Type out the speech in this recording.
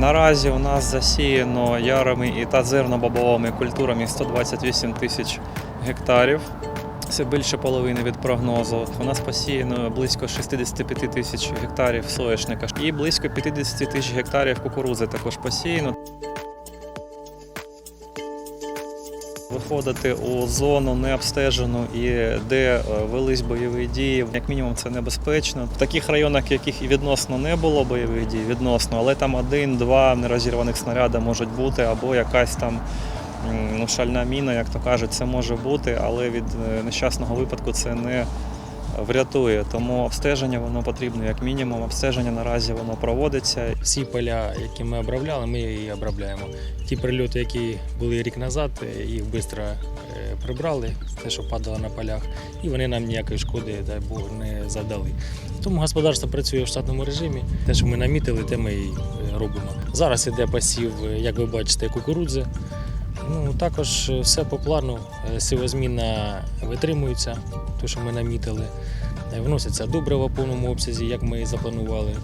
Наразі у нас засіяно ярими і та зерно-бобовими культурами 128 тисяч гектарів. Це більше половини від прогнозу. У нас посіяно близько 65 тисяч гектарів соєшника і близько 50 тисяч гектарів кукурузи також посіяно. Виходити у зону необстежену і де е, велись бойові дії, як мінімум, це небезпечно. В таких районах, яких і відносно не було бойових дій, відносно, але там один-два нерозірваних снаряди можуть бути, або якась там ну, шальна міна, як то кажуть, це може бути, але від е, нещасного випадку це не врятує. Тому обстеження воно потрібно як мінімум. Обстеження наразі воно проводиться. Всі поля, які ми обробляли, ми і обробляємо. Ті прильоти, які були рік назад, е, їх швидко прибрали, те, що падало на полях, і вони нам ніякої шкоди, дай Бог, не завдали. Тому господарство працює в штатному режимі. Те, що ми намітили, те ми і е, робимо. Зараз іде посів, е, як ви бачите, кукурудзи. Ну, також е, все по плану. Сивозміна витримується, те, що ми намітили. Е, Вносяться добрива в повному обсязі, як ми і запланували.